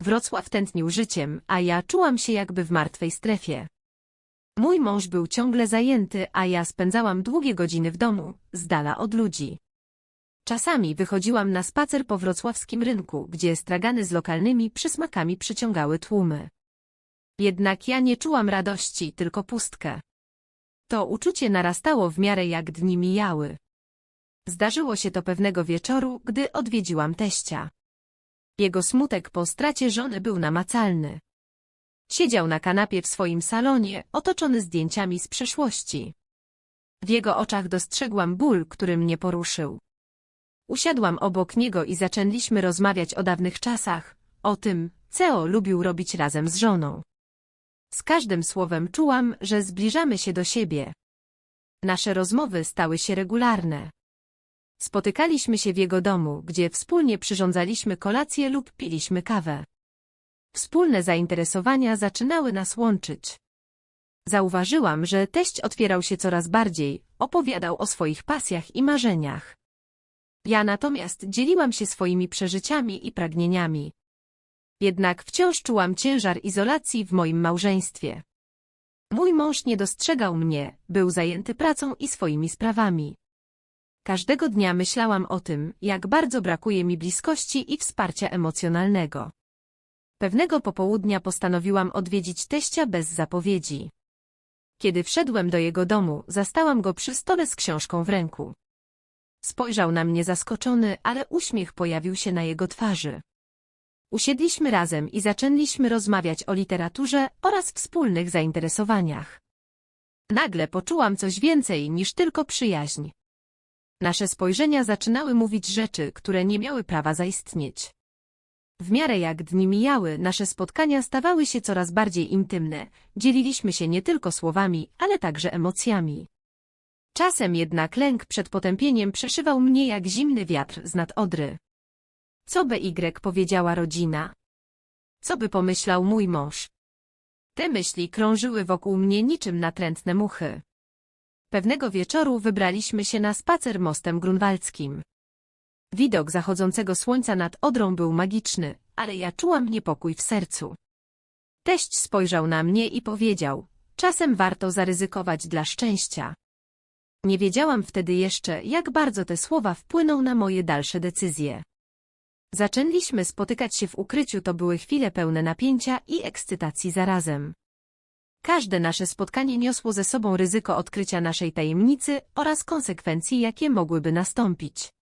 Wrocław tętnił życiem, a ja czułam się jakby w martwej strefie. Mój mąż był ciągle zajęty, a ja spędzałam długie godziny w domu, z dala od ludzi. Czasami wychodziłam na spacer po wrocławskim rynku, gdzie stragany z lokalnymi przysmakami przyciągały tłumy. Jednak ja nie czułam radości, tylko pustkę. To uczucie narastało w miarę jak dni mijały. Zdarzyło się to pewnego wieczoru, gdy odwiedziłam teścia. Jego smutek po stracie żony był namacalny. Siedział na kanapie w swoim salonie, otoczony zdjęciami z przeszłości. W jego oczach dostrzegłam ból, który mnie poruszył. Usiadłam obok niego i zaczęliśmy rozmawiać o dawnych czasach, o tym, co lubił robić razem z żoną. Z każdym słowem czułam, że zbliżamy się do siebie. Nasze rozmowy stały się regularne. Spotykaliśmy się w jego domu, gdzie wspólnie przyrządzaliśmy kolację lub piliśmy kawę. Wspólne zainteresowania zaczynały nas łączyć. Zauważyłam, że teść otwierał się coraz bardziej, opowiadał o swoich pasjach i marzeniach. Ja natomiast dzieliłam się swoimi przeżyciami i pragnieniami. Jednak wciąż czułam ciężar izolacji w moim małżeństwie. Mój mąż nie dostrzegał mnie, był zajęty pracą i swoimi sprawami. Każdego dnia myślałam o tym, jak bardzo brakuje mi bliskości i wsparcia emocjonalnego. Pewnego popołudnia postanowiłam odwiedzić teścia bez zapowiedzi. Kiedy wszedłem do jego domu, zastałam go przy stole z książką w ręku. Spojrzał na mnie zaskoczony, ale uśmiech pojawił się na jego twarzy. Usiedliśmy razem i zaczęliśmy rozmawiać o literaturze oraz wspólnych zainteresowaniach. Nagle poczułam coś więcej niż tylko przyjaźń. Nasze spojrzenia zaczynały mówić rzeczy, które nie miały prawa zaistnieć. W miarę jak dni mijały, nasze spotkania stawały się coraz bardziej intymne, dzieliliśmy się nie tylko słowami, ale także emocjami. Czasem jednak lęk przed potępieniem przeszywał mnie jak zimny wiatr z nad Odry. Co by Y powiedziała rodzina? Co by pomyślał mój mąż? Te myśli krążyły wokół mnie niczym natrętne muchy. Pewnego wieczoru wybraliśmy się na spacer mostem grunwaldzkim. Widok zachodzącego słońca nad Odrą był magiczny, ale ja czułam niepokój w sercu. Teść spojrzał na mnie i powiedział, czasem warto zaryzykować dla szczęścia. Nie wiedziałam wtedy jeszcze, jak bardzo te słowa wpłyną na moje dalsze decyzje. Zaczęliśmy spotykać się w ukryciu, to były chwile pełne napięcia i ekscytacji zarazem. Każde nasze spotkanie niosło ze sobą ryzyko odkrycia naszej tajemnicy oraz konsekwencji, jakie mogłyby nastąpić.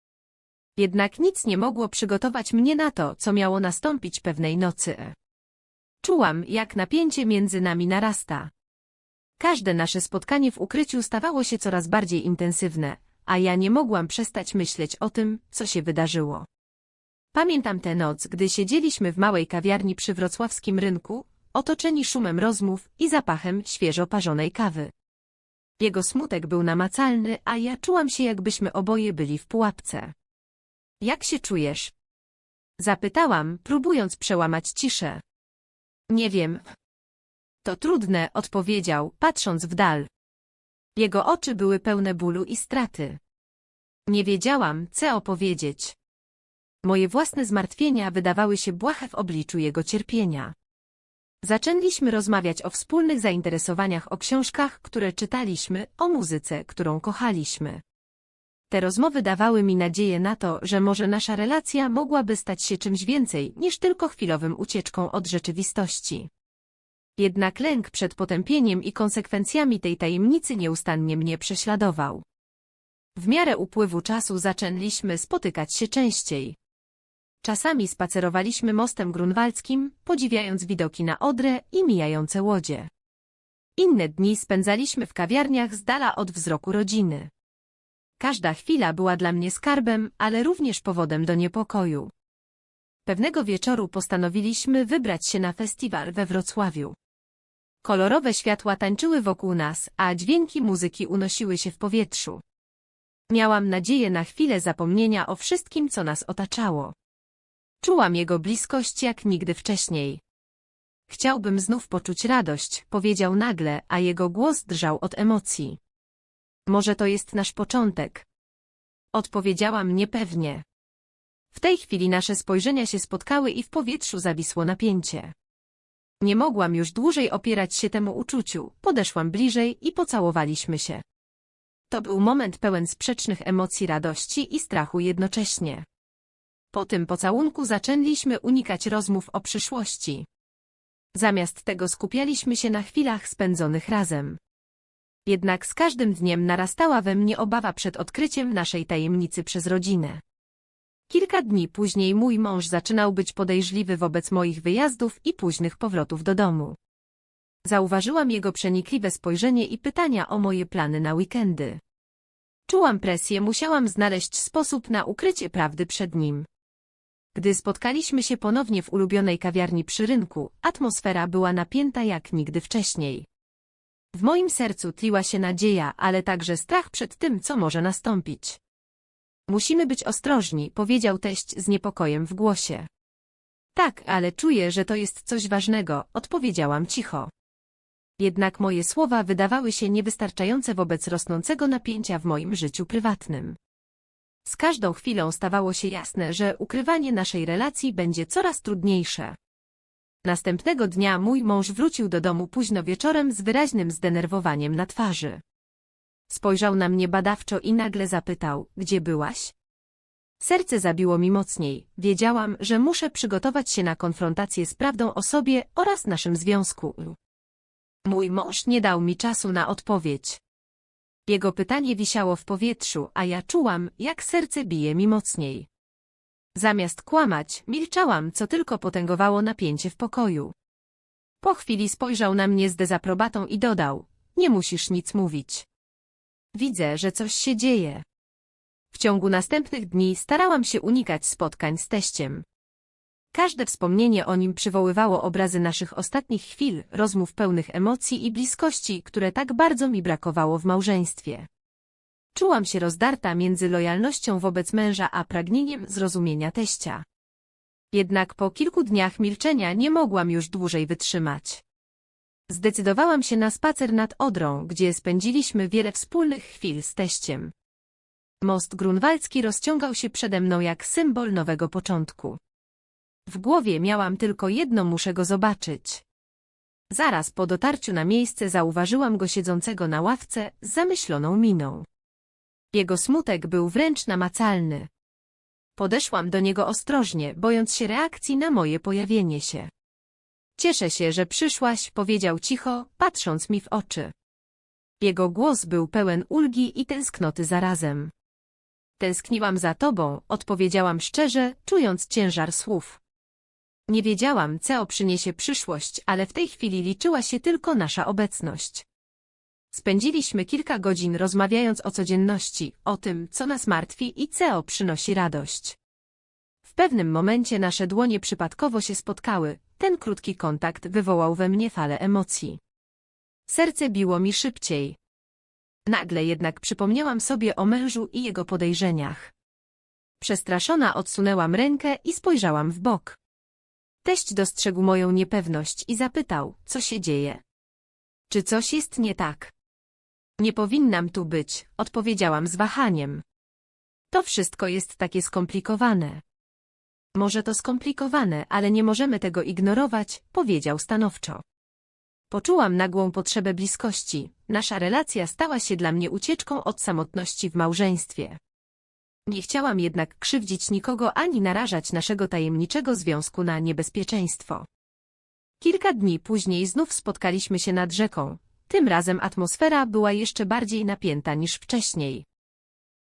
Jednak nic nie mogło przygotować mnie na to, co miało nastąpić pewnej nocy. Czułam, jak napięcie między nami narasta. Każde nasze spotkanie w ukryciu stawało się coraz bardziej intensywne, a ja nie mogłam przestać myśleć o tym, co się wydarzyło. Pamiętam tę noc, gdy siedzieliśmy w małej kawiarni przy wrocławskim rynku, otoczeni szumem rozmów i zapachem świeżo parzonej kawy. Jego smutek był namacalny, a ja czułam się, jakbyśmy oboje byli w pułapce. Jak się czujesz? Zapytałam, próbując przełamać ciszę. Nie wiem. To trudne, odpowiedział, patrząc w dal. Jego oczy były pełne bólu i straty. Nie wiedziałam, co opowiedzieć. Moje własne zmartwienia wydawały się błahe w obliczu jego cierpienia. Zaczęliśmy rozmawiać o wspólnych zainteresowaniach, o książkach, które czytaliśmy, o muzyce, którą kochaliśmy. Te rozmowy dawały mi nadzieję na to, że może nasza relacja mogłaby stać się czymś więcej niż tylko chwilowym ucieczką od rzeczywistości. Jednak lęk przed potępieniem i konsekwencjami tej tajemnicy nieustannie mnie prześladował. W miarę upływu czasu zaczęliśmy spotykać się częściej. Czasami spacerowaliśmy mostem grunwaldzkim, podziwiając widoki na Odrę i mijające łodzie. Inne dni spędzaliśmy w kawiarniach z dala od wzroku rodziny. Każda chwila była dla mnie skarbem, ale również powodem do niepokoju. Pewnego wieczoru postanowiliśmy wybrać się na festiwal we Wrocławiu. Kolorowe światła tańczyły wokół nas, a dźwięki muzyki unosiły się w powietrzu. Miałam nadzieję na chwilę zapomnienia o wszystkim, co nas otaczało. Czułam jego bliskość jak nigdy wcześniej. Chciałbym znów poczuć radość, powiedział nagle, a jego głos drżał od emocji. Może to jest nasz początek. Odpowiedziałam niepewnie. W tej chwili nasze spojrzenia się spotkały i w powietrzu zawisło napięcie. Nie mogłam już dłużej opierać się temu uczuciu, podeszłam bliżej i pocałowaliśmy się. To był moment pełen sprzecznych emocji radości i strachu jednocześnie. Po tym pocałunku zaczęliśmy unikać rozmów o przyszłości. Zamiast tego skupialiśmy się na chwilach spędzonych razem. Jednak z każdym dniem narastała we mnie obawa przed odkryciem naszej tajemnicy przez rodzinę. Kilka dni później mój mąż zaczynał być podejrzliwy wobec moich wyjazdów i późnych powrotów do domu. Zauważyłam jego przenikliwe spojrzenie i pytania o moje plany na weekendy. Czułam presję, musiałam znaleźć sposób na ukrycie prawdy przed nim. Gdy spotkaliśmy się ponownie w ulubionej kawiarni przy rynku, atmosfera była napięta jak nigdy wcześniej. W moim sercu tliła się nadzieja, ale także strach przed tym, co może nastąpić. Musimy być ostrożni, powiedział teść z niepokojem w głosie. Tak, ale czuję, że to jest coś ważnego, odpowiedziałam cicho. Jednak moje słowa wydawały się niewystarczające wobec rosnącego napięcia w moim życiu prywatnym. Z każdą chwilą stawało się jasne, że ukrywanie naszej relacji będzie coraz trudniejsze. Następnego dnia mój mąż wrócił do domu późno wieczorem z wyraźnym zdenerwowaniem na twarzy. Spojrzał na mnie badawczo i nagle zapytał, gdzie byłaś? Serce zabiło mi mocniej. Wiedziałam, że muszę przygotować się na konfrontację z prawdą o sobie oraz naszym związku. Mój mąż nie dał mi czasu na odpowiedź. Jego pytanie wisiało w powietrzu, a ja czułam, jak serce bije mi mocniej. Zamiast kłamać, milczałam, co tylko potęgowało napięcie w pokoju. Po chwili spojrzał na mnie z dezaprobatą i dodał, nie musisz nic mówić. Widzę, że coś się dzieje. W ciągu następnych dni starałam się unikać spotkań z teściem. Każde wspomnienie o nim przywoływało obrazy naszych ostatnich chwil, rozmów pełnych emocji i bliskości, które tak bardzo mi brakowało w małżeństwie. Czułam się rozdarta między lojalnością wobec męża a pragnieniem zrozumienia teścia. Jednak po kilku dniach milczenia nie mogłam już dłużej wytrzymać. Zdecydowałam się na spacer nad Odrą, gdzie spędziliśmy wiele wspólnych chwil z teściem. Most grunwaldzki rozciągał się przede mną jak symbol nowego początku. W głowie miałam tylko jedno muszę go zobaczyć. Zaraz po dotarciu na miejsce zauważyłam go siedzącego na ławce z zamyśloną miną. Jego smutek był wręcz namacalny. Podeszłam do niego ostrożnie, bojąc się reakcji na moje pojawienie się. Cieszę się, że przyszłaś, powiedział cicho, patrząc mi w oczy. Jego głos był pełen ulgi i tęsknoty zarazem. Tęskniłam za tobą, odpowiedziałam szczerze, czując ciężar słów. Nie wiedziałam, co przyniesie przyszłość, ale w tej chwili liczyła się tylko nasza obecność. Spędziliśmy kilka godzin rozmawiając o codzienności, o tym, co nas martwi i co przynosi radość. W pewnym momencie nasze dłonie przypadkowo się spotkały, ten krótki kontakt wywołał we mnie falę emocji. Serce biło mi szybciej. Nagle jednak przypomniałam sobie o mężu i jego podejrzeniach. Przestraszona odsunęłam rękę i spojrzałam w bok. Teść dostrzegł moją niepewność i zapytał, co się dzieje. Czy coś jest nie tak? Nie powinnam tu być, odpowiedziałam z wahaniem. To wszystko jest takie skomplikowane. Może to skomplikowane, ale nie możemy tego ignorować, powiedział stanowczo. Poczułam nagłą potrzebę bliskości. Nasza relacja stała się dla mnie ucieczką od samotności w małżeństwie. Nie chciałam jednak krzywdzić nikogo ani narażać naszego tajemniczego związku na niebezpieczeństwo. Kilka dni później znów spotkaliśmy się nad rzeką. Tym razem atmosfera była jeszcze bardziej napięta niż wcześniej.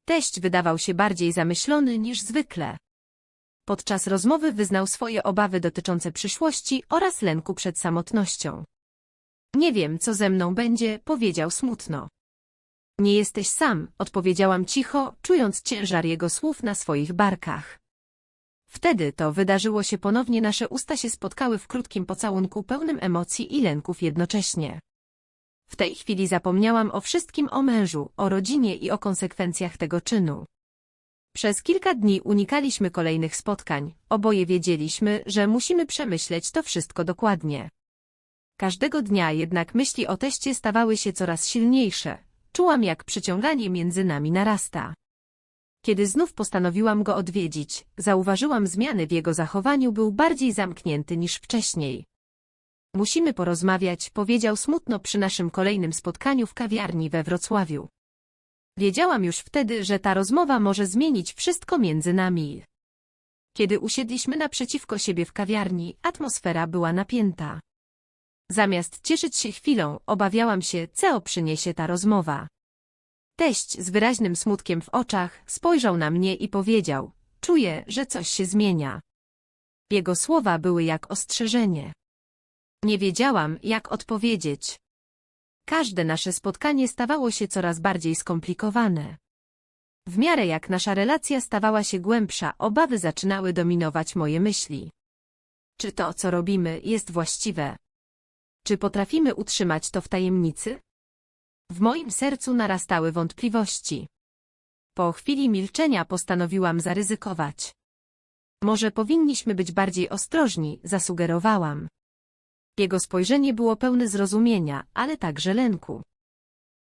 Teść wydawał się bardziej zamyślony niż zwykle. Podczas rozmowy wyznał swoje obawy dotyczące przyszłości oraz lęku przed samotnością. Nie wiem, co ze mną będzie, powiedział smutno. Nie jesteś sam, odpowiedziałam cicho, czując ciężar jego słów na swoich barkach. Wtedy to wydarzyło się ponownie, nasze usta się spotkały w krótkim pocałunku pełnym emocji i lęków jednocześnie. W tej chwili zapomniałam o wszystkim o mężu, o rodzinie i o konsekwencjach tego czynu. Przez kilka dni unikaliśmy kolejnych spotkań, oboje wiedzieliśmy, że musimy przemyśleć to wszystko dokładnie. Każdego dnia jednak myśli o teście stawały się coraz silniejsze, czułam jak przyciąganie między nami narasta. Kiedy znów postanowiłam go odwiedzić, zauważyłam zmiany w jego zachowaniu, był bardziej zamknięty niż wcześniej. Musimy porozmawiać, powiedział smutno przy naszym kolejnym spotkaniu w kawiarni we Wrocławiu. Wiedziałam już wtedy, że ta rozmowa może zmienić wszystko między nami. Kiedy usiedliśmy naprzeciwko siebie w kawiarni, atmosfera była napięta. Zamiast cieszyć się chwilą, obawiałam się, co przyniesie ta rozmowa. Teść z wyraźnym smutkiem w oczach spojrzał na mnie i powiedział, czuję, że coś się zmienia. Jego słowa były jak ostrzeżenie. Nie wiedziałam, jak odpowiedzieć. Każde nasze spotkanie stawało się coraz bardziej skomplikowane. W miarę jak nasza relacja stawała się głębsza, obawy zaczynały dominować moje myśli. Czy to, co robimy, jest właściwe? Czy potrafimy utrzymać to w tajemnicy? W moim sercu narastały wątpliwości. Po chwili milczenia postanowiłam zaryzykować. Może powinniśmy być bardziej ostrożni, zasugerowałam. Jego spojrzenie było pełne zrozumienia, ale także lęku.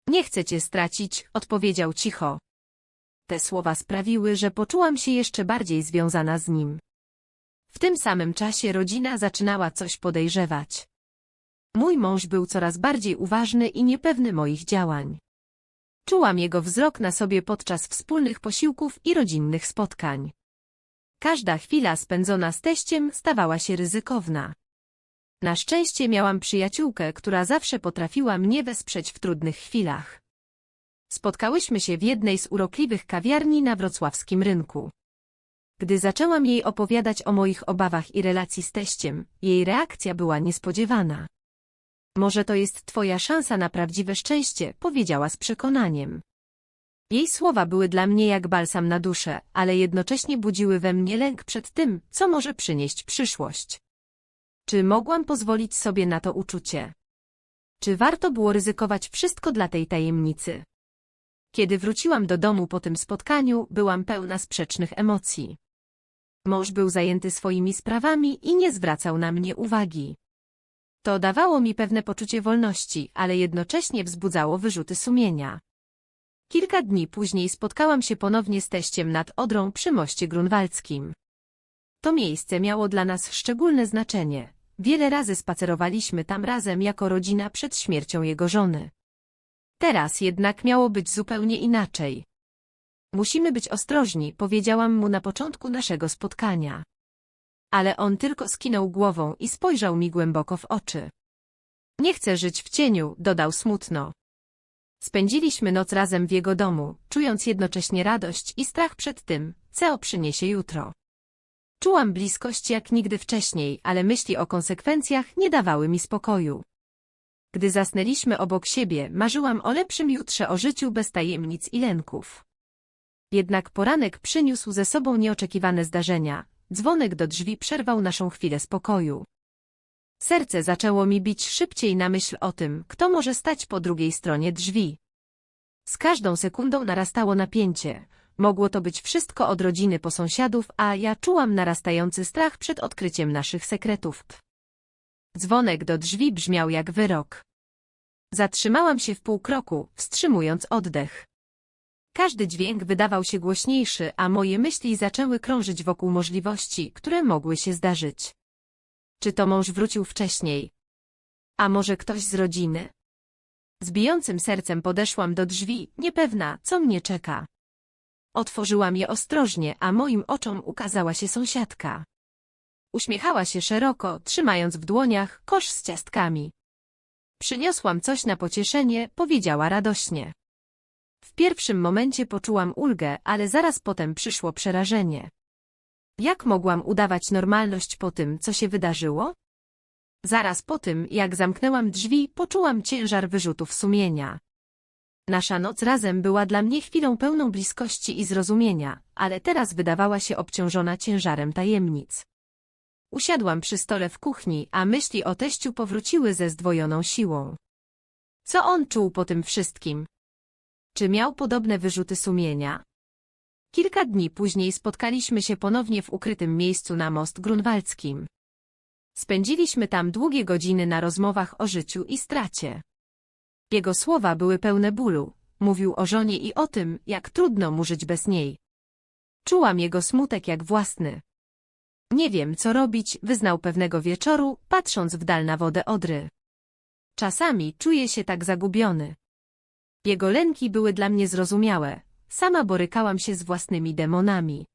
Nie chcę cię stracić, odpowiedział cicho. Te słowa sprawiły, że poczułam się jeszcze bardziej związana z nim. W tym samym czasie rodzina zaczynała coś podejrzewać. Mój mąż był coraz bardziej uważny i niepewny moich działań. Czułam jego wzrok na sobie podczas wspólnych posiłków i rodzinnych spotkań. Każda chwila spędzona z teściem stawała się ryzykowna. Na szczęście miałam przyjaciółkę, która zawsze potrafiła mnie wesprzeć w trudnych chwilach. Spotkałyśmy się w jednej z urokliwych kawiarni na wrocławskim rynku. Gdy zaczęłam jej opowiadać o moich obawach i relacji z teściem, jej reakcja była niespodziewana. Może to jest twoja szansa na prawdziwe szczęście, powiedziała z przekonaniem. Jej słowa były dla mnie jak balsam na duszę, ale jednocześnie budziły we mnie lęk przed tym, co może przynieść przyszłość. Czy mogłam pozwolić sobie na to uczucie? Czy warto było ryzykować wszystko dla tej tajemnicy? Kiedy wróciłam do domu po tym spotkaniu, byłam pełna sprzecznych emocji. Mąż był zajęty swoimi sprawami i nie zwracał na mnie uwagi. To dawało mi pewne poczucie wolności, ale jednocześnie wzbudzało wyrzuty sumienia. Kilka dni później spotkałam się ponownie z teściem nad Odrą przy moście grunwaldzkim. To miejsce miało dla nas szczególne znaczenie. Wiele razy spacerowaliśmy tam razem jako rodzina przed śmiercią jego żony. Teraz jednak miało być zupełnie inaczej. Musimy być ostrożni, powiedziałam mu na początku naszego spotkania. Ale on tylko skinął głową i spojrzał mi głęboko w oczy. Nie chcę żyć w cieniu, dodał smutno. Spędziliśmy noc razem w jego domu, czując jednocześnie radość i strach przed tym, co przyniesie jutro. Czułam bliskość jak nigdy wcześniej, ale myśli o konsekwencjach nie dawały mi spokoju. Gdy zasnęliśmy obok siebie, marzyłam o lepszym jutrze, o życiu bez tajemnic i lęków. Jednak poranek przyniósł ze sobą nieoczekiwane zdarzenia. Dzwonek do drzwi przerwał naszą chwilę spokoju. Serce zaczęło mi bić szybciej na myśl o tym, kto może stać po drugiej stronie drzwi. Z każdą sekundą narastało napięcie. Mogło to być wszystko od rodziny po sąsiadów, a ja czułam narastający strach przed odkryciem naszych sekretów. Dzwonek do drzwi brzmiał jak wyrok. Zatrzymałam się w pół kroku, wstrzymując oddech. Każdy dźwięk wydawał się głośniejszy, a moje myśli zaczęły krążyć wokół możliwości, które mogły się zdarzyć. Czy to mąż wrócił wcześniej? A może ktoś z rodziny? Z bijącym sercem podeszłam do drzwi, niepewna, co mnie czeka. Otworzyłam je ostrożnie, a moim oczom ukazała się sąsiadka. Uśmiechała się szeroko, trzymając w dłoniach kosz z ciastkami. Przyniosłam coś na pocieszenie, powiedziała radośnie. Pierwszym momencie poczułam ulgę, ale zaraz potem przyszło przerażenie. Jak mogłam udawać normalność po tym, co się wydarzyło? Zaraz po tym, jak zamknęłam drzwi, poczułam ciężar wyrzutów sumienia. Nasza noc razem była dla mnie chwilą pełną bliskości i zrozumienia, ale teraz wydawała się obciążona ciężarem tajemnic. Usiadłam przy stole w kuchni, a myśli o teściu powróciły ze zdwojoną siłą. Co on czuł po tym wszystkim? Czy miał podobne wyrzuty sumienia? Kilka dni później spotkaliśmy się ponownie w ukrytym miejscu na most grunwaldzkim. Spędziliśmy tam długie godziny na rozmowach o życiu i stracie. Jego słowa były pełne bólu, mówił o żonie i o tym, jak trudno mu żyć bez niej. Czułam jego smutek jak własny. Nie wiem, co robić, wyznał pewnego wieczoru, patrząc w dal na wodę Odry. Czasami czuję się tak zagubiony. Jego lęki były dla mnie zrozumiałe. Sama borykałam się z własnymi demonami.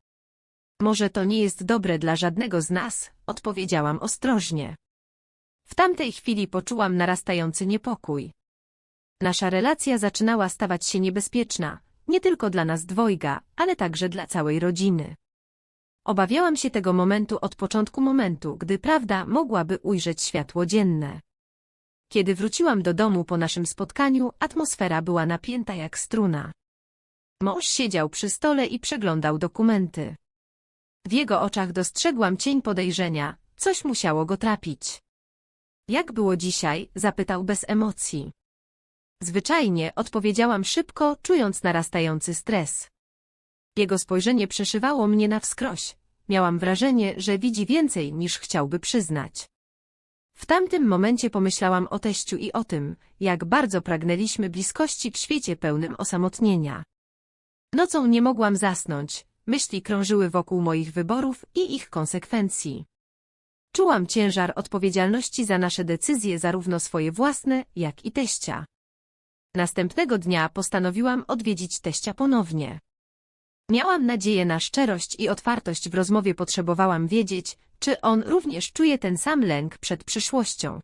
Może to nie jest dobre dla żadnego z nas, odpowiedziałam ostrożnie. W tamtej chwili poczułam narastający niepokój. Nasza relacja zaczynała stawać się niebezpieczna, nie tylko dla nas dwojga, ale także dla całej rodziny. Obawiałam się tego momentu od początku momentu, gdy prawda mogłaby ujrzeć światło dzienne. Kiedy wróciłam do domu po naszym spotkaniu, atmosfera była napięta jak struna. Mąż siedział przy stole i przeglądał dokumenty. W jego oczach dostrzegłam cień podejrzenia, coś musiało go trapić. Jak było dzisiaj? zapytał bez emocji. Zwyczajnie odpowiedziałam szybko, czując narastający stres. Jego spojrzenie przeszywało mnie na wskroś. Miałam wrażenie, że widzi więcej niż chciałby przyznać. W tamtym momencie pomyślałam o teściu i o tym, jak bardzo pragnęliśmy bliskości w świecie pełnym osamotnienia. Nocą nie mogłam zasnąć, myśli krążyły wokół moich wyborów i ich konsekwencji. Czułam ciężar odpowiedzialności za nasze decyzje zarówno swoje własne, jak i teścia. Następnego dnia postanowiłam odwiedzić teścia ponownie. Miałam nadzieję na szczerość i otwartość w rozmowie potrzebowałam wiedzieć, czy on również czuje ten sam lęk przed przyszłością.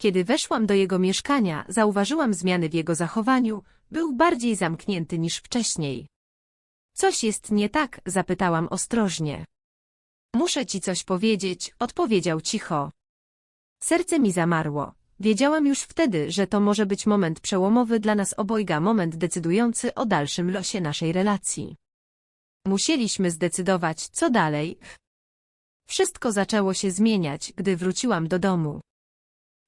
Kiedy weszłam do jego mieszkania, zauważyłam zmiany w jego zachowaniu, był bardziej zamknięty niż wcześniej. Coś jest nie tak, zapytałam ostrożnie. Muszę ci coś powiedzieć, odpowiedział cicho. Serce mi zamarło. Wiedziałam już wtedy, że to może być moment przełomowy dla nas obojga, moment decydujący o dalszym losie naszej relacji. Musieliśmy zdecydować, co dalej. Wszystko zaczęło się zmieniać, gdy wróciłam do domu.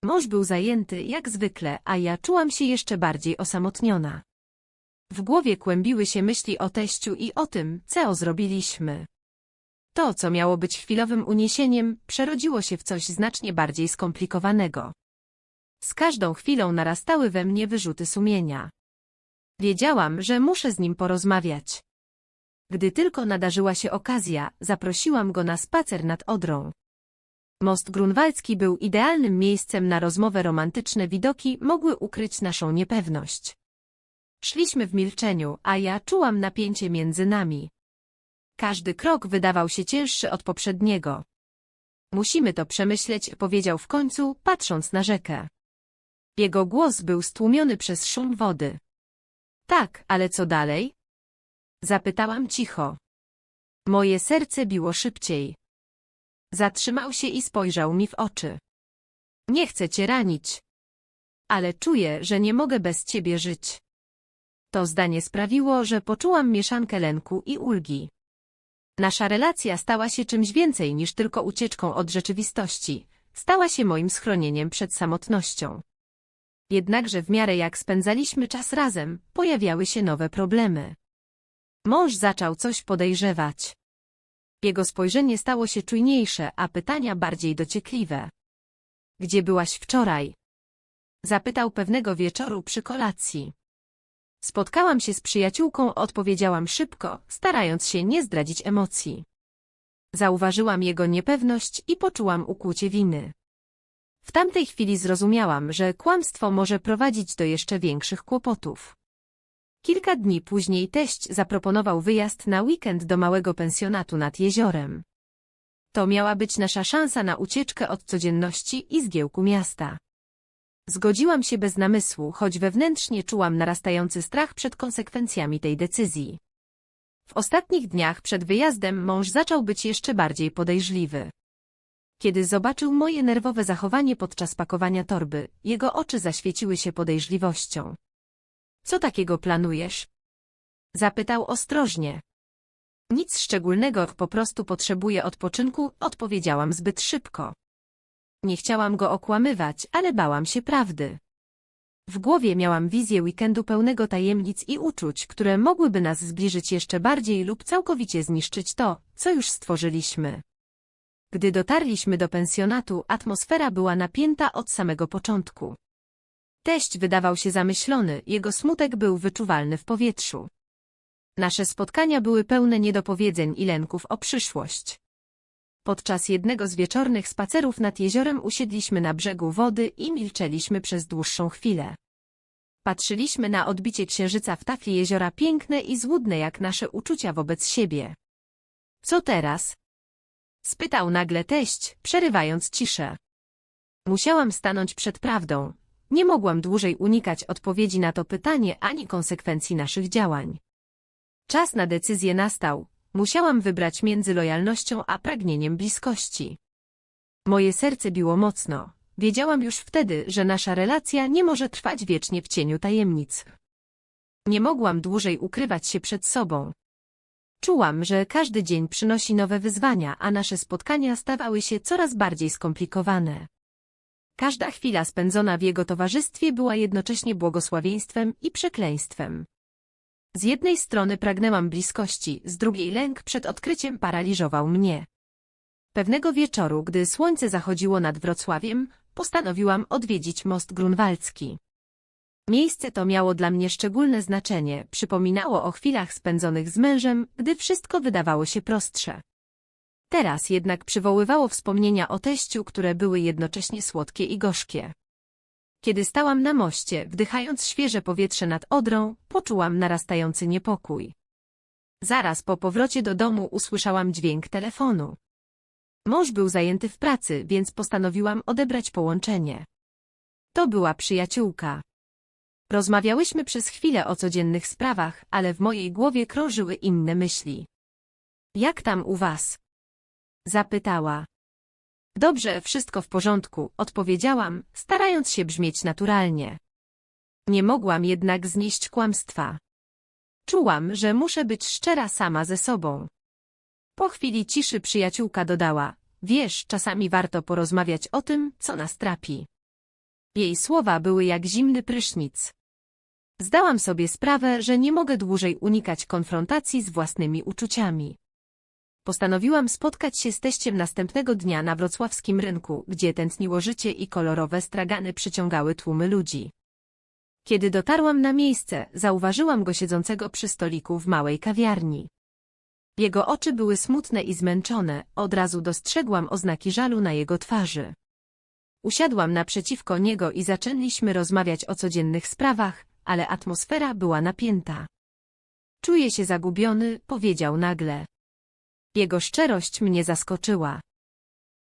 Mąż był zajęty, jak zwykle, a ja czułam się jeszcze bardziej osamotniona. W głowie kłębiły się myśli o teściu i o tym, co zrobiliśmy. To, co miało być chwilowym uniesieniem, przerodziło się w coś znacznie bardziej skomplikowanego. Z każdą chwilą narastały we mnie wyrzuty sumienia. Wiedziałam, że muszę z nim porozmawiać. Gdy tylko nadarzyła się okazja, zaprosiłam go na spacer nad Odrą. Most grunwaldzki był idealnym miejscem na rozmowę romantyczne widoki mogły ukryć naszą niepewność. Szliśmy w milczeniu, a ja czułam napięcie między nami. Każdy krok wydawał się cięższy od poprzedniego. Musimy to przemyśleć, powiedział w końcu, patrząc na rzekę. Jego głos był stłumiony przez szum wody. Tak, ale co dalej? Zapytałam cicho. Moje serce biło szybciej. Zatrzymał się i spojrzał mi w oczy. Nie chcę cię ranić. Ale czuję, że nie mogę bez ciebie żyć. To zdanie sprawiło, że poczułam mieszankę lęku i ulgi. Nasza relacja stała się czymś więcej niż tylko ucieczką od rzeczywistości. Stała się moim schronieniem przed samotnością. Jednakże w miarę jak spędzaliśmy czas razem, pojawiały się nowe problemy. Mąż zaczął coś podejrzewać. Jego spojrzenie stało się czujniejsze, a pytania bardziej dociekliwe. Gdzie byłaś wczoraj? Zapytał pewnego wieczoru przy kolacji. Spotkałam się z przyjaciółką, odpowiedziałam szybko, starając się nie zdradzić emocji. Zauważyłam jego niepewność i poczułam ukłucie winy. W tamtej chwili zrozumiałam, że kłamstwo może prowadzić do jeszcze większych kłopotów. Kilka dni później teść zaproponował wyjazd na weekend do małego pensjonatu nad jeziorem. To miała być nasza szansa na ucieczkę od codzienności i zgiełku miasta. Zgodziłam się bez namysłu, choć wewnętrznie czułam narastający strach przed konsekwencjami tej decyzji. W ostatnich dniach przed wyjazdem mąż zaczął być jeszcze bardziej podejrzliwy. Kiedy zobaczył moje nerwowe zachowanie podczas pakowania torby, jego oczy zaświeciły się podejrzliwością. Co takiego planujesz? Zapytał ostrożnie. Nic szczególnego, po prostu potrzebuję odpoczynku, odpowiedziałam zbyt szybko. Nie chciałam go okłamywać, ale bałam się prawdy. W głowie miałam wizję weekendu pełnego tajemnic i uczuć, które mogłyby nas zbliżyć jeszcze bardziej lub całkowicie zniszczyć to, co już stworzyliśmy. Gdy dotarliśmy do pensjonatu, atmosfera była napięta od samego początku. Teść wydawał się zamyślony, jego smutek był wyczuwalny w powietrzu. Nasze spotkania były pełne niedopowiedzeń i lęków o przyszłość. Podczas jednego z wieczornych spacerów nad jeziorem usiedliśmy na brzegu wody i milczeliśmy przez dłuższą chwilę. Patrzyliśmy na odbicie księżyca w tafli jeziora piękne i złudne jak nasze uczucia wobec siebie. Co teraz? Spytał nagle teść, przerywając ciszę. Musiałam stanąć przed prawdą. Nie mogłam dłużej unikać odpowiedzi na to pytanie ani konsekwencji naszych działań. Czas na decyzję nastał. Musiałam wybrać między lojalnością a pragnieniem bliskości. Moje serce biło mocno. Wiedziałam już wtedy, że nasza relacja nie może trwać wiecznie w cieniu tajemnic. Nie mogłam dłużej ukrywać się przed sobą. Czułam, że każdy dzień przynosi nowe wyzwania, a nasze spotkania stawały się coraz bardziej skomplikowane. Każda chwila spędzona w jego towarzystwie była jednocześnie błogosławieństwem i przekleństwem. Z jednej strony pragnęłam bliskości, z drugiej lęk przed odkryciem paraliżował mnie. Pewnego wieczoru, gdy słońce zachodziło nad Wrocławiem, postanowiłam odwiedzić most grunwaldzki. Miejsce to miało dla mnie szczególne znaczenie, przypominało o chwilach spędzonych z mężem, gdy wszystko wydawało się prostsze. Teraz jednak przywoływało wspomnienia o teściu, które były jednocześnie słodkie i gorzkie. Kiedy stałam na moście, wdychając świeże powietrze nad Odrą, poczułam narastający niepokój. Zaraz po powrocie do domu usłyszałam dźwięk telefonu. Mąż był zajęty w pracy, więc postanowiłam odebrać połączenie. To była przyjaciółka. Rozmawiałyśmy przez chwilę o codziennych sprawach, ale w mojej głowie krążyły inne myśli. Jak tam u was? Zapytała. Dobrze, wszystko w porządku, odpowiedziałam, starając się brzmieć naturalnie. Nie mogłam jednak znieść kłamstwa. Czułam, że muszę być szczera sama ze sobą. Po chwili ciszy przyjaciółka dodała, wiesz, czasami warto porozmawiać o tym, co nas trapi. Jej słowa były jak zimny prysznic. Zdałam sobie sprawę, że nie mogę dłużej unikać konfrontacji z własnymi uczuciami. Postanowiłam spotkać się z teściem następnego dnia na wrocławskim rynku, gdzie tętniło życie i kolorowe stragany przyciągały tłumy ludzi. Kiedy dotarłam na miejsce, zauważyłam go siedzącego przy stoliku w małej kawiarni. Jego oczy były smutne i zmęczone, od razu dostrzegłam oznaki żalu na jego twarzy. Usiadłam naprzeciwko niego i zaczęliśmy rozmawiać o codziennych sprawach, ale atmosfera była napięta. Czuję się zagubiony, powiedział nagle. Jego szczerość mnie zaskoczyła.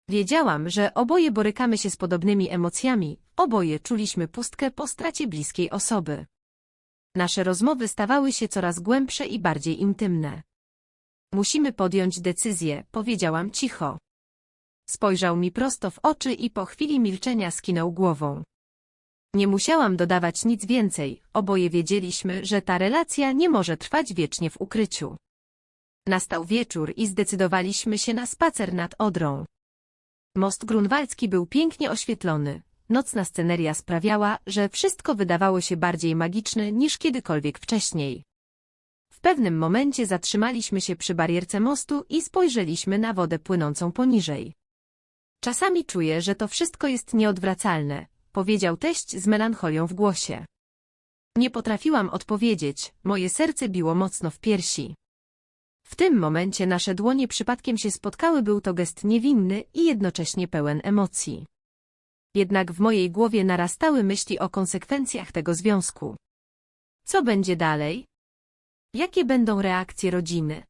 Wiedziałam, że oboje borykamy się z podobnymi emocjami, oboje czuliśmy pustkę po stracie bliskiej osoby. Nasze rozmowy stawały się coraz głębsze i bardziej intymne. Musimy podjąć decyzję, powiedziałam cicho. Spojrzał mi prosto w oczy i po chwili milczenia skinął głową. Nie musiałam dodawać nic więcej, oboje wiedzieliśmy, że ta relacja nie może trwać wiecznie w ukryciu. Nastał wieczór i zdecydowaliśmy się na spacer nad Odrą. Most grunwaldzki był pięknie oświetlony. Nocna sceneria sprawiała, że wszystko wydawało się bardziej magiczne niż kiedykolwiek wcześniej. W pewnym momencie zatrzymaliśmy się przy barierce mostu i spojrzeliśmy na wodę płynącą poniżej. Czasami czuję, że to wszystko jest nieodwracalne, powiedział teść z melancholią w głosie. Nie potrafiłam odpowiedzieć, moje serce biło mocno w piersi. W tym momencie nasze dłonie przypadkiem się spotkały, był to gest niewinny i jednocześnie pełen emocji. Jednak w mojej głowie narastały myśli o konsekwencjach tego związku. Co będzie dalej? Jakie będą reakcje rodziny?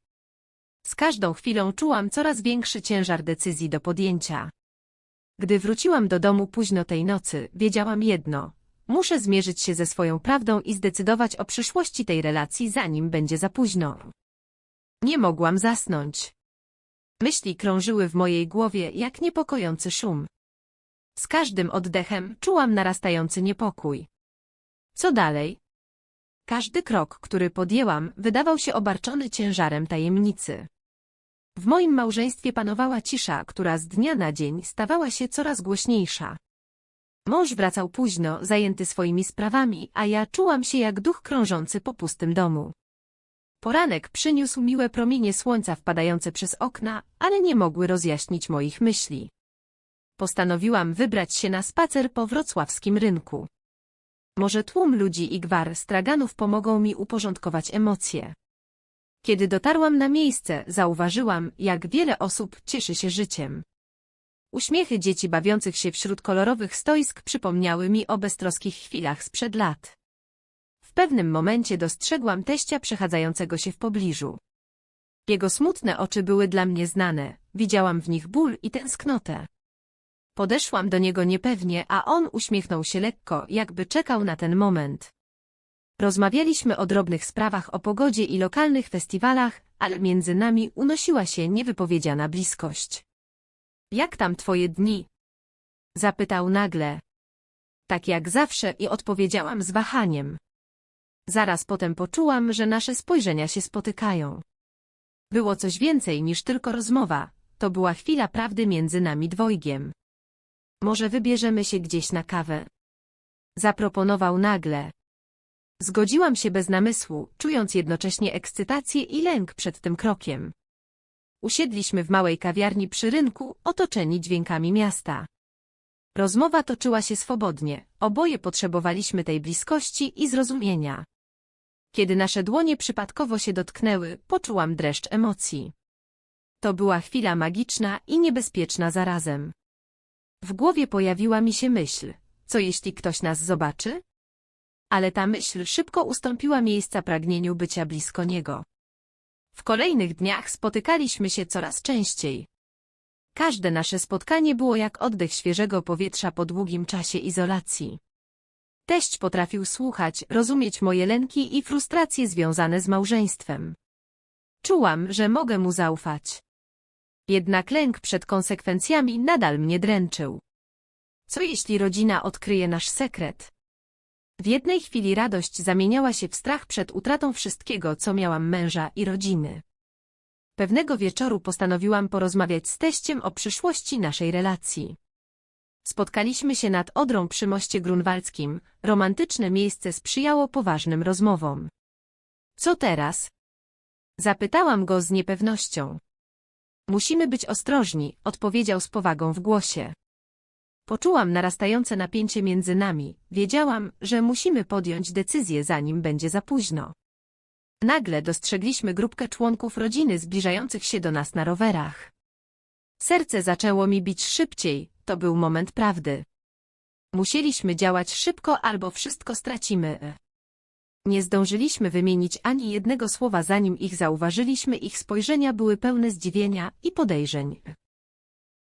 Z każdą chwilą czułam coraz większy ciężar decyzji do podjęcia. Gdy wróciłam do domu późno tej nocy, wiedziałam jedno. Muszę zmierzyć się ze swoją prawdą i zdecydować o przyszłości tej relacji, zanim będzie za późno. Nie mogłam zasnąć. Myśli krążyły w mojej głowie jak niepokojący szum. Z każdym oddechem czułam narastający niepokój. Co dalej? Każdy krok, który podjęłam, wydawał się obarczony ciężarem tajemnicy. W moim małżeństwie panowała cisza, która z dnia na dzień stawała się coraz głośniejsza. Mąż wracał późno, zajęty swoimi sprawami, a ja czułam się jak duch krążący po pustym domu. Poranek przyniósł miłe promienie słońca wpadające przez okna, ale nie mogły rozjaśnić moich myśli. Postanowiłam wybrać się na spacer po wrocławskim rynku. Może tłum ludzi i gwar straganów pomogą mi uporządkować emocje. Kiedy dotarłam na miejsce, zauważyłam, jak wiele osób cieszy się życiem. Uśmiechy dzieci bawiących się wśród kolorowych stoisk przypomniały mi o beztroskich chwilach sprzed lat. Pewnym momencie dostrzegłam teścia przechadzającego się w pobliżu. Jego smutne oczy były dla mnie znane, widziałam w nich ból i tęsknotę. Podeszłam do niego niepewnie, a on uśmiechnął się lekko, jakby czekał na ten moment. Rozmawialiśmy o drobnych sprawach o pogodzie i lokalnych festiwalach, ale między nami unosiła się niewypowiedziana bliskość. Jak tam twoje dni? Zapytał nagle. Tak jak zawsze i odpowiedziałam z wahaniem. Zaraz potem poczułam, że nasze spojrzenia się spotykają. Było coś więcej niż tylko rozmowa, to była chwila prawdy między nami dwojgiem. Może wybierzemy się gdzieś na kawę? Zaproponował nagle. Zgodziłam się bez namysłu, czując jednocześnie ekscytację i lęk przed tym krokiem. Usiedliśmy w małej kawiarni przy rynku, otoczeni dźwiękami miasta. Rozmowa toczyła się swobodnie, oboje potrzebowaliśmy tej bliskości i zrozumienia. Kiedy nasze dłonie przypadkowo się dotknęły, poczułam dreszcz emocji. To była chwila magiczna i niebezpieczna zarazem. W głowie pojawiła mi się myśl, co jeśli ktoś nas zobaczy? Ale ta myśl szybko ustąpiła miejsca pragnieniu bycia blisko niego. W kolejnych dniach spotykaliśmy się coraz częściej. Każde nasze spotkanie było jak oddech świeżego powietrza po długim czasie izolacji. Teść potrafił słuchać, rozumieć moje lęki i frustracje związane z małżeństwem. Czułam, że mogę mu zaufać. Jednak lęk przed konsekwencjami nadal mnie dręczył. Co jeśli rodzina odkryje nasz sekret? W jednej chwili radość zamieniała się w strach przed utratą wszystkiego, co miałam męża i rodziny. Pewnego wieczoru postanowiłam porozmawiać z teściem o przyszłości naszej relacji. Spotkaliśmy się nad Odrą przy moście grunwaldzkim, romantyczne miejsce sprzyjało poważnym rozmowom. Co teraz? Zapytałam go z niepewnością. Musimy być ostrożni, odpowiedział z powagą w głosie. Poczułam narastające napięcie między nami, wiedziałam, że musimy podjąć decyzję zanim będzie za późno. Nagle dostrzegliśmy grupkę członków rodziny zbliżających się do nas na rowerach. Serce zaczęło mi bić szybciej, to był moment prawdy. Musieliśmy działać szybko albo wszystko stracimy. Nie zdążyliśmy wymienić ani jednego słowa zanim ich zauważyliśmy, ich spojrzenia były pełne zdziwienia i podejrzeń.